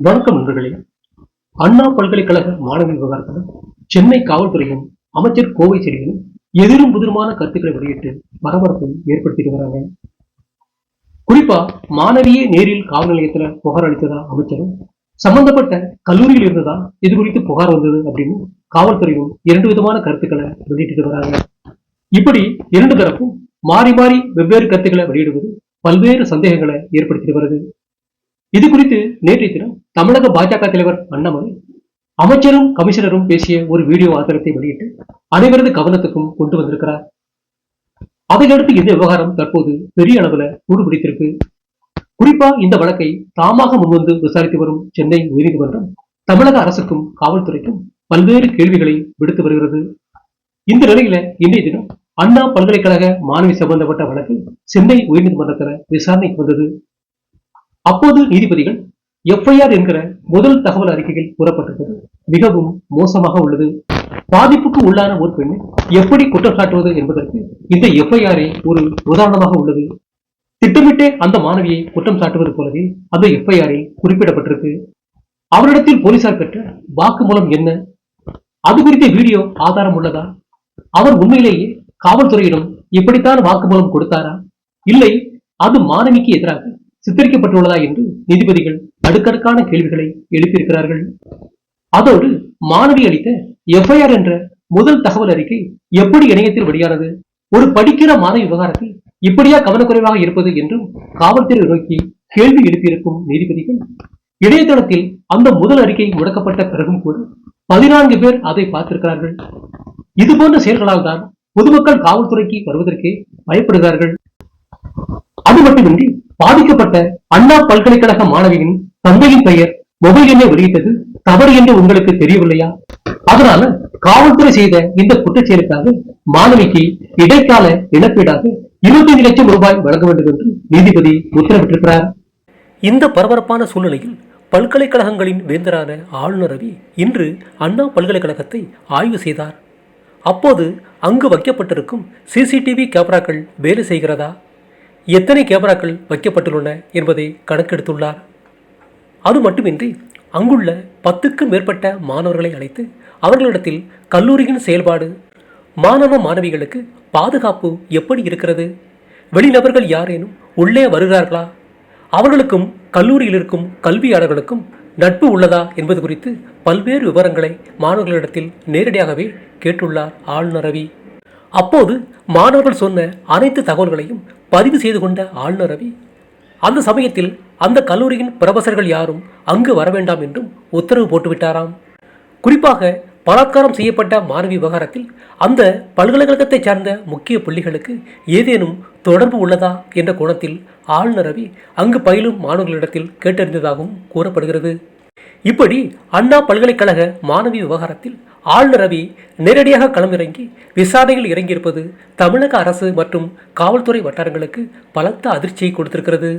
வணக்கம் நண்பர்களே அண்ணா பல்கலைக்கழக மாணவி விவகாரத்தில் சென்னை காவல்துறையும் அமைச்சர் கோவை செடிகளும் எதிரும் புதிருமான கருத்துக்களை வெளியிட்டு பரபரப்பை ஏற்படுத்திட்டு வராங்க. குறிப்பா மாணவியே நேரில் காவல் நிலையத்துல புகார் அளித்ததா அமைச்சரும் சம்பந்தப்பட்ட கல்லூரியில் இருந்ததா இது குறித்து புகார் வந்தது அப்படின்னு காவல்துறையும் இரண்டு விதமான கருத்துக்களை வெளியிட்டு வராங்க. இப்படி இரண்டு தரப்பும் மாறி மாறி வெவ்வேறு கருத்துக்களை வெளியிடுவது பல்வேறு சந்தேகங்களை ஏற்படுத்திட்டு வருது. இது குறித்து நேற்றைய தினம் தமிழக பாஜக தலைவர் அண்ணாமலை அமைச்சரும் கமிஷனரும் பேசிய ஒரு வீடியோ ஆதாரத்தை வெளியிட்டு அனைவரது கவனத்துக்கும் கொண்டு வந்திருக்கிறார். அதையடுத்து இந்த விவகாரம் தற்போது பெரிய அளவுல சூடுபிடித்திருக்கு குறிப்பா இந்த வழக்கை தாமாக முன்வந்து விசாரித்து வரும் சென்னை உயர்நீதிமன்றம் தமிழக அரசுக்கும் காவல்துறைக்கும் பல்வேறு கேள்விகளை விடுத்து வருகிறது. இந்த நிலையில இன்றைய தினம் அண்ணா பல்கலைக்கழக மாணவி சம்பந்தப்பட்ட வழக்கு சென்னை உயர்நீதிமன்றத்துல விசாரணைக்கு வந்தது. அப்போது நீதிபதிகள் எஃப்ஐஆர் என்கிற முதல் தகவல் அறிக்கையில் கூறப்பட்டிருந்தது. மிகவும் மோசமாக உள்ளது. பாதிப்புக்கு உள்ளான ஒரு பெண்ணை எப்படி குற்றம் சாட்டுவது என்பதற்கு இந்த எஃப்ஐஆரே ஒரு உதாரணமாக உள்ளது. திட்டமிட்டே அந்த மாணவியை குற்றம் சாட்டுவது போலவே அந்த எஃப்ஐஆரில் குறிப்பிடப்பட்டிருக்கு. அவரிடத்தில் போலீசார் பெற்ற வாக்குமூலம் என்ன? அது குறித்த வீடியோ ஆதாரம் உள்ளதா? அவர் உண்மையிலேயே காவல்துறையிடம் இப்படித்தான் வாக்குமூலம் கொடுத்தாரா? இல்லை அது மாணவிக்கு எதிராக சித்தரிக்கப்பட்டுள்ளதா என்று நீதிபதிகள் அடுக்கடுக்கான கேள்விகளை எழுப்பியிருக்கிறார்கள். அதோடு மாணவி அளித்த எஃப்ஐஆர் என்ற முதல் தகவல் அறிக்கை எப்படி இணையத்தில் வெளியானது? ஒரு படிக்கிற மாணவி விவகாரத்தில் இப்படியா கவனக்குறைவாக இருப்பது என்றும் காவல்துறை நோக்கி கேள்வி எழுப்பியிருக்கும் நீதிபதிகள். இணையதளத்தில் அந்த முதல் அறிக்கை முடக்கப்பட்ட பிறகும் கூட பதினான்கு பேர் அதை பார்த்திருக்கிறார்கள். இது போன்ற செயல்களால் தான் பொதுமக்கள் காவல்துறைக்கு வருவதற்கே பயப்படுகிறார்கள். அது மட்டுமின்றி பாதிக்கப்பட்ட அண்ணா பல்கலைக்கழக மாணவியின் தந்தையின் பெயர் மொபைல் எண்ணை வெளியிட்டது தவறு என்று உங்களுக்கு தெரியவில்லையா? அதனால காவல்துறை செய்த இந்த குற்றச்செயலுக்காக மாணவிக்கு இடைக்கால இழப்பீடாக இருபத்தைந்து லட்சம் ரூபாய் வழங்க வேண்டும் என்று நீதிபதி உத்தரவிட்டிருக்கிறார். இந்த பரபரப்பான சூழ்நிலையில் பல்கலைக்கழகங்களின் வேந்தரான ஆளுநர் ரவி இன்று அண்ணா பல்கலைக்கழகத்தை ஆய்வு செய்தார். அப்போது அங்கு வைக்கப்பட்டிருக்கும் சிசிடிவி கேமராக்கள் வேலை செய்கிறதா? எத்தனை கேமராக்கள் வைக்கப்பட்டுள்ளன என்பதை கணக்கெடுத்துள்ளார். அது மட்டுமின்றி அங்குள்ள பத்துக்கும் மேற்பட்ட மாணவர்களை அழைத்து அவர்களிடத்தில் கல்லூரியின் செயல்பாடு மாணவ மாணவிகளுக்கு பாதுகாப்பு எப்படி இருக்கிறது வெளிநபர்கள் யாரேனும் உள்ளே வருகிறார்களா அவர்களுக்கும் கல்லூரியில் இருக்கும் கல்வியாளர்களுக்கும் நட்பு உள்ளதா என்பது குறித்து பல்வேறு விவரங்களை மாணவர்களிடத்தில் நேரடியாகவே கேட்டுள்ளார் ஆளுநர் ரவி. அப்போது மாணவர்கள் சொன்ன அனைத்து தகவல்களையும் பதிவு செய்து கொண்ட ஆளுநர் ரவி அந்த சமயத்தில் அந்த கல்லூரியின் பிரபசர்கள் யாரும் அங்கு வர வேண்டாம் என்றும் உத்தரவு போட்டுவிட்டாராம். குறிப்பாக பலாத்காரம் செய்யப்பட்ட மாணவி விவகாரத்தில் அந்த பல்கலைக்கழகத்தைச் சார்ந்த முக்கிய புள்ளிகளுக்கு ஏதேனும் தொடர்பு உள்ளதா என்ற கோணத்தில் ஆளுநர் ரவி அங்கு பயிலும் மாணவர்களிடத்தில் கேட்டறிந்ததாகவும் கூறப்படுகிறது. இப்படி அண்ணா பல்கலைக்கழக மாணவி விவகாரத்தில் ஆளுநர் ரவி நேரடியாக களமிறங்கி விசாரணையில் இறங்கியிருப்பது தமிழக அரசு மற்றும் காவல்துறை வட்டாரங்களுக்கு பலத்த அதிர்ச்சியை கொடுத்திருக்கிறது.